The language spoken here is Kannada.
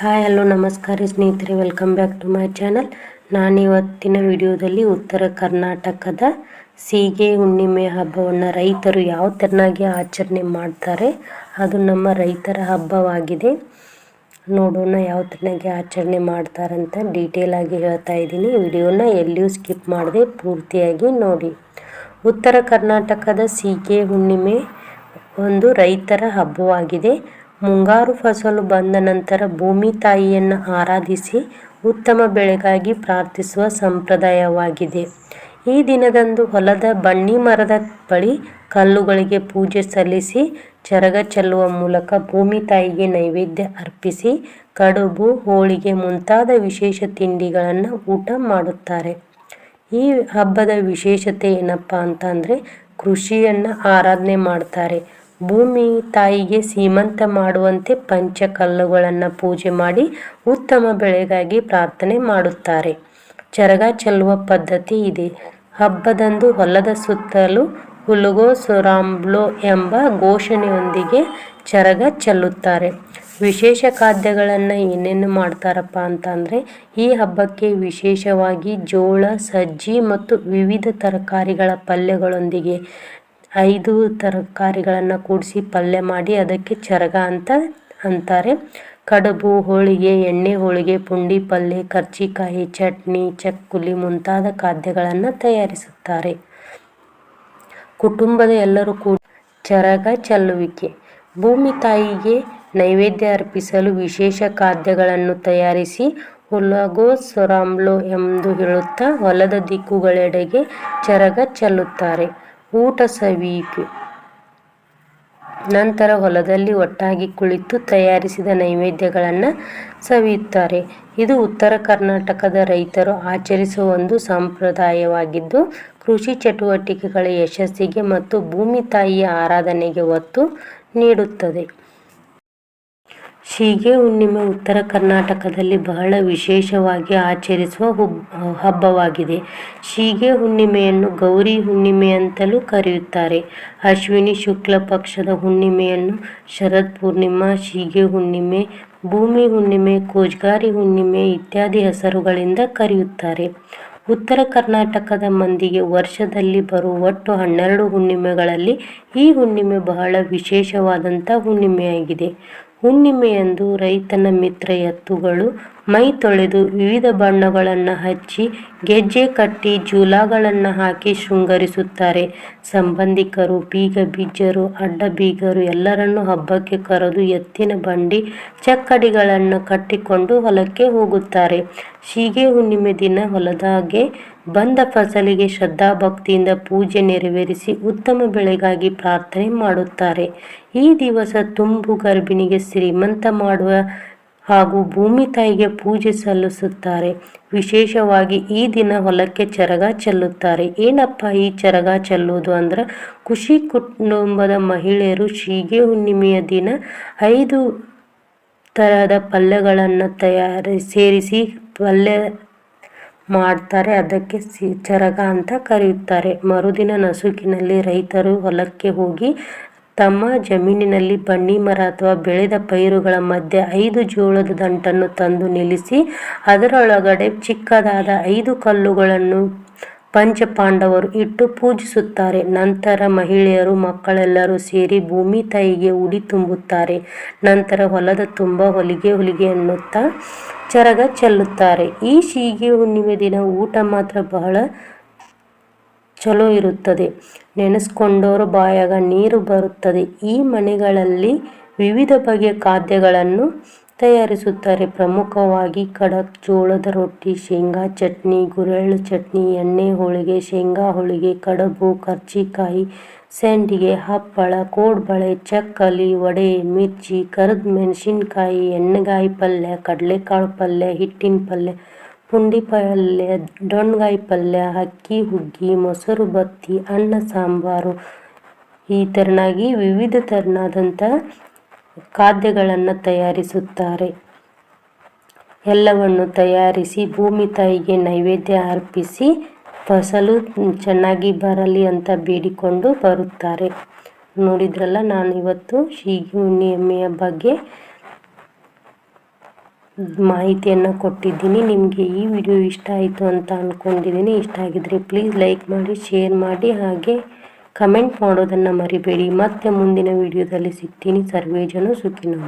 ಹಾಯ್ ಹಲೋ ನಮಸ್ಕಾರ ಸ್ನೇಹಿತರೆ welcome back to my channel ನಾನು ಇವತ್ತಿನ ವಿಡಿಯೋದಲ್ಲಿ ಉತ್ತರ ಕರ್ನಾಟಕದ ಸೀಗೆ ಹುಣ್ಣಿಮೆ ಹಬ್ಬವನ್ನು ರೈತರು ಯಾವ ಥರನಾಗಿ ಆಚರಣೆ ಮಾಡ್ತಾರೆ, ಅದು ನಮ್ಮ ರೈತರ ಹಬ್ಬವಾಗಿದೆ. ನೋಡೋಣ ಯಾವ ಥರನಾಗಿ ಆಚರಣೆ ಮಾಡ್ತಾರಂತ ಡೀಟೇಲಾಗಿ ಹೇಳ್ತಾ ಇದ್ದೀನಿ. ವಿಡಿಯೋನ ಎಲ್ಲಿಯೂ ಸ್ಕಿಪ್ ಮಾಡದೆ ಪೂರ್ತಿಯಾಗಿ ನೋಡಿ. ಉತ್ತರ ಕರ್ನಾಟಕದ ಸೀಗೆ ಹುಣ್ಣಿಮೆ ಒಂದು ರೈತರ ಹಬ್ಬವಾಗಿದೆ. ಮುಂಗಾರು ಫಸಲು ಬಂದ ನಂತರ ಭೂಮಿ ತಾಯಿಯನ್ನು ಆರಾಧಿಸಿ ಉತ್ತಮ ಬೆಳೆಗಾಗಿ ಪ್ರಾರ್ಥಿಸುವ ಸಂಪ್ರದಾಯವಾಗಿದೆ. ಈ ದಿನದಂದು ಹೊಲದ ಬನ್ನಿ ಮರದ ಬಳಿ ಕಲ್ಲುಗಳಿಗೆ ಪೂಜೆ ಸಲ್ಲಿಸಿ ಚರಗ ಚೆಲ್ಲುವ ಮೂಲಕ ಭೂಮಿ ತಾಯಿಗೆ ನೈವೇದ್ಯ ಅರ್ಪಿಸಿ ಕಡುಬು, ಹೋಳಿಗೆ ಮುಂತಾದ ವಿಶೇಷ ತಿಂಡಿಗಳನ್ನು ಊಟ ಮಾಡುತ್ತಾರೆ. ಈ ಹಬ್ಬದ ವಿಶೇಷತೆ ಏನಪ್ಪ ಅಂತಂದರೆ ಕೃಷಿಯನ್ನು ಆರಾಧನೆ ಮಾಡ್ತಾರೆ. ಭೂಮಿ ತಾಯಿಗೆ ಸೀಮಂತ ಮಾಡುವಂತೆ ಪಂಚಕಲ್ಲುಗಳನ್ನು ಪೂಜೆ ಮಾಡಿ ಉತ್ತಮ ಬೆಳೆಗಾಗಿ ಪ್ರಾರ್ಥನೆ ಮಾಡುತ್ತಾರೆ. ಚರಗ ಚೆಲ್ಲುವ ಪದ್ಧತಿ ಇದೆ. ಹಬ್ಬದಂದು ಹೊಲದ ಸುತ್ತಲೂ ಹುಲುಗೋ ಸುರಾಂಬ್ಲೋ ಎಂಬ ಘೋಷಣೆಯೊಂದಿಗೆ ಚರಗ ಚೆಲ್ಲುತ್ತಾರೆ. ವಿಶೇಷ ಖಾದ್ಯಗಳನ್ನು ಏನೇನು ಮಾಡ್ತಾರಪ್ಪ ಅಂತಂದರೆ, ಈ ಹಬ್ಬಕ್ಕೆ ವಿಶೇಷವಾಗಿ ಜೋಳ, ಸಜ್ಜಿ ಮತ್ತು ವಿವಿಧ ತರಕಾರಿಗಳ ಪಲ್ಯಗಳೊಂದಿಗೆ ಐದು ತರಕಾರಿಗಳನ್ನು ಕೂಡಿಸಿ ಪಲ್ಯ ಮಾಡಿ ಅದಕ್ಕೆ ಚರಗ ಅಂತ ಅಂತಾರೆ. ಕಡುಬು, ಹೋಳಿಗೆ, ಎಣ್ಣೆ, ಹೋಳಿಗೆ, ಪುಂಡಿ ಪಲ್ಯ ಕರ್ಜಿಕಾಯಿ ಚಟ್ನಿ, ಚಕ್ಕುಲಿ ಮುಂತಾದ ಖಾದ್ಯಗಳನ್ನು ತಯಾರಿಸುತ್ತಾರೆ. ಕುಟುಂಬದ ಎಲ್ಲರೂ ಕೂಡ ಚರಗ ಚೆಲ್ಲುವಿಕೆ. ಭೂಮಿ ತಾಯಿಗೆ ನೈವೇದ್ಯ ಅರ್ಪಿಸಲು ವಿಶೇಷ ಖಾದ್ಯಗಳನ್ನು ತಯಾರಿಸಿ ಹುಲಗೋ ಸೊರಾಮ್ಲೋ ಎಂದು ಹೇಳುತ್ತಾ ಹೊಲದ ದಿಕ್ಕುಗಳೆಡೆಗೆ ಚರಗ ಚೆಲ್ಲುತ್ತಾರೆ. ಊಟ ಸವಿಯಿತು. ನಂತರ ಹೊಲದಲ್ಲಿ ಒಟ್ಟಾಗಿ ಕುಳಿತು ತಯಾರಿಸಿದ ನೈವೇದ್ಯಗಳನ್ನು ಸವಿಯುತ್ತಾರೆ. ಇದು ಉತ್ತರ ಕರ್ನಾಟಕದ ರೈತರು ಆಚರಿಸುವ ಒಂದು ಸಂಪ್ರದಾಯವಾಗಿದ್ದು, ಕೃಷಿ ಚಟುವಟಿಕೆಗಳ ಯಶಸ್ಸಿಗೆ ಮತ್ತು ಭೂಮಿ ತಾಯಿಯ ಆರಾಧನೆಗೆ ಒತ್ತು ನೀಡುತ್ತದೆ. ಶೀಗೆ ಹುಣ್ಣಿಮೆ ಉತ್ತರ ಕರ್ನಾಟಕದಲ್ಲಿ ಬಹಳ ವಿಶೇಷವಾಗಿ ಆಚರಿಸುವ ಹಬ್ಬವಾಗಿದೆ. ಶೀಗೆ ಹುಣ್ಣಿಮೆಯನ್ನು ಗೌರಿ ಹುಣ್ಣಿಮೆ ಅಂತಲೂ ಕರೆಯುತ್ತಾರೆ. ಅಶ್ವಿನಿ ಶುಕ್ಲ ಪಕ್ಷದ ಹುಣ್ಣಿಮೆಯನ್ನು ಶರತ್ ಪೂರ್ಣಿಮಾ ಶೀಗೆ ಹುಣ್ಣಿಮೆ, ಭೂಮಿ ಹುಣ್ಣಿಮೆ, ಕೋಜ್ಗಾರಿ ಹುಣ್ಣಿಮೆ ಇತ್ಯಾದಿ ಹೆಸರುಗಳಿಂದ ಕರೆಯುತ್ತಾರೆ. ಉತ್ತರ ಕರ್ನಾಟಕದ ಮಂದಿಗೆ ವರ್ಷದಲ್ಲಿ ಬರುವ ಒಟ್ಟು ಹನ್ನೆರಡು ಹುಣ್ಣಿಮೆಗಳಲ್ಲಿ ಈ ಹುಣ್ಣಿಮೆ ಬಹಳ ವಿಶೇಷವಾದಂಥ ಹುಣ್ಣಿಮೆಯಾಗಿದೆ. ಹುಣ್ಣಿಮೆಯಂದು ರೈತನ ಮಿತ್ರ ಎತ್ತುಗಳು ಮೈ ತೊಳೆದು ವಿವಿಧ ಬಣ್ಣಗಳನ್ನು ಹಚ್ಚಿ ಗೆಜ್ಜೆ ಕಟ್ಟಿ ಜೂಲಾಗಳನ್ನು ಹಾಕಿ ಶೃಂಗರಿಸುತ್ತಾರೆ. ಸಂಬಂಧಿಕರು, ಬೀಗ ಬೀಜರು, ಅಡ್ಡ ಬೀಗರು ಎಲ್ಲರನ್ನು ಹಬ್ಬಕ್ಕೆ ಕರೆದು ಎತ್ತಿನ ಬಂಡಿ ಚಕ್ಕಡಿಗಳನ್ನು ಕಟ್ಟಿಕೊಂಡು ಹೊಲಕ್ಕೆ ಹೋಗುತ್ತಾರೆ. ಶೀಗೆ ಹುಣ್ಣಿಮೆ ದಿನ ಹೊಲದಾಗೆ ಬಂದ ಫಸಲಿಗೆ ಶ್ರದ್ಧಾಭಕ್ತಿಯಿಂದ ಪೂಜೆ ನೆರವೇರಿಸಿ ಉತ್ತಮ ಬೆಳೆಗಾಗಿ ಪ್ರಾರ್ಥನೆ ಮಾಡುತ್ತಾರೆ. ಈ ದಿವಸ ತುಂಬು ಗರ್ಭಿಣಿಗೆ ಶ್ರೀಮಂತ ಮಾಡುವ ಹಾಗೂ ಭೂಮಿ ತಾಯಿಗೆ ಪೂಜೆ ಸಲ್ಲಿಸುತ್ತಾರೆ. ವಿಶೇಷವಾಗಿ ಈ ದಿನ ಹೊಲಕ್ಕೆ ಚರಗ ಚೆಲ್ಲುತ್ತಾರೆ. ಏನಪ್ಪ ಈ ಚರಗ ಚೆಲ್ಲುವುದು ಅಂದ್ರೆ ಖುಷಿ ಕುಟುಂಬದ ಮಹಿಳೆಯರು ಶೀಗೆ ಹುಣ್ಣಿಮೆಯ ದಿನ ಐದು ತರಹದ ಪಲ್ಯಗಳನ್ನು ತಯಾರಿ, ಸೇರಿಸಿ ಪಲ್ಯ ಮಾಡ್ತಾರೆ. ಅದಕ್ಕೆ ಚರಗ ಅಂತ ಕರೆಯುತ್ತಾರೆ. ಮರುದಿನ ನಸುಕಿನಲ್ಲಿ ರೈತರು ಹೊಲಕ್ಕೆ ಹೋಗಿ ತಮ್ಮ ಜಮೀನಿನಲ್ಲಿ ಬನ್ನಿ ಮರ ಅಥವಾ ಬೆಳೆದ ಪೈರುಗಳ ಮಧ್ಯೆ ಐದು ಜೋಳದ ದಂಟನ್ನು ತಂದು ನಿಲ್ಲಿಸಿ, ಅದರೊಳಗಡೆ ಚಿಕ್ಕದಾದ ಐದು ಕಲ್ಲುಗಳನ್ನು ಪಂಚಪಾಂಡವರು ಇಟ್ಟು ಪೂಜಿಸುತ್ತಾರೆ. ನಂತರ ಮಹಿಳೆಯರು ಮಕ್ಕಳೆಲ್ಲರೂ ಸೇರಿ ಭೂಮಿ ತಾಯಿಗೆ ಉಡಿ ತುಂಬುತ್ತಾರೆ. ನಂತರ ಹೊಲದ ತುಂಬ ಹೊಲಿಗೆ ಹೊಲಿಗೆ ಅನ್ನುತ್ತಾ ಚರಗ ಚೆಲ್ಲುತ್ತಾರೆ. ಈ ಸೀಗೆ ಹುಣ್ಣಿಮೆ ದಿನ ಊಟ ಮಾತ್ರ ಬಹಳ ಚಲೋ ಇರುತ್ತದೆ. ನೆನೆಸ್ಕೊಂಡವರು ಬಾಯಾಗ ನೀರು ಬರುತ್ತದೆ. ಈ ಮನೆಗಳಲ್ಲಿ ವಿವಿಧ ಬಗೆಯ ಖಾದ್ಯಗಳನ್ನು ತಯಾರಿಸುತ್ತಾರೆ. ಪ್ರಮುಖವಾಗಿ ಖಡಕ್, ಜೋಳದ ರೊಟ್ಟಿ, ಶೇಂಗಾ ಚಟ್ನಿ, ಗುರೆಳ್ಳು ಚಟ್ನಿ, ಎಣ್ಣೆ, ಹೋಳಿಗೆ, ಶೇಂಗಾ ಹೋಳಿಗೆ, ಕಡಬು ಕರ್ಜಿಕಾಯಿ ಸಂಡಿಗೆ, ಹಪ್ಪಳ, ಕೋಡ್ಬಳೆ, ಚಕ್ಕಲಿ, ವಡೆ, ಮಿರ್ಚಿ, ಕರಿದ ಮೆಣಸಿನ್ಕಾಯಿ, ಎಣ್ಣೆಗಾಯಿ ಪಲ್ಯ, ಕಡಲೆಕಾಳು ಪಲ್ಯ, ಹಿಟ್ಟಿನ ಪಲ್ಯ ಪುಂಡಿ ಪಲ್ಯ ಡೊಣ್ಗಾಯಿ ಪಲ್ಯ ಅಕ್ಕಿ, ಹುಗ್ಗಿ, ಮೊಸರು, ಬತ್ತಿ, ಅನ್ನ, ಸಾಂಬಾರು ಈ ಥರನಾಗಿ ವಿವಿಧ ಥರನಾದಂಥ ಖಾದ್ಯಗಳನ್ನು ತಯಾರಿಸುತ್ತಾರೆ. ಎಲ್ಲವನ್ನು ತಯಾರಿಸಿ ಭೂಮಿ ತಾಯಿಗೆ ನೈವೇದ್ಯ ಅರ್ಪಿಸಿ ಫಸಲು ಚೆನ್ನಾಗಿ ಬರಲಿ ಅಂತ ಬೇಡಿಕೊಂಡು ಬರುತ್ತಾರೆ. ನೋಡಿದ್ರಲ್ಲ ನಾನು ಇವತ್ತು ಶೀಗಿ ಹುಣ್ಣಿಮೆಯ ಬಗ್ಗೆ ಮಾಹಿತಿಯನ್ನು ಕೊಟ್ಟಿದ್ದೀನಿ. ನಿಮಗೆ ಈ ವಿಡಿಯೋ ಇಷ್ಟ ಆಯಿತು ಅಂತ ಅಂದ್ಕೊಂಡಿದ್ದೀನಿ ಇಷ್ಟ ಆಗಿದ್ರೆ ಪ್ಲೀಸ್ ಲೈಕ್ ಮಾಡಿ ಶೇರ್ ಮಾಡಿ, ಹಾಗೆ ಕಮೆಂಟ್ ಮಾಡೋದನ್ನು ಮರಿಬೇಡಿ. ಮತ್ತೆ ಮುಂದಿನ ವಿಡಿಯೋದಲ್ಲಿ ಸಿಗ್ತೀನಿ. ಸರ್ವೇ ಜನ ಸುಖಿನೋ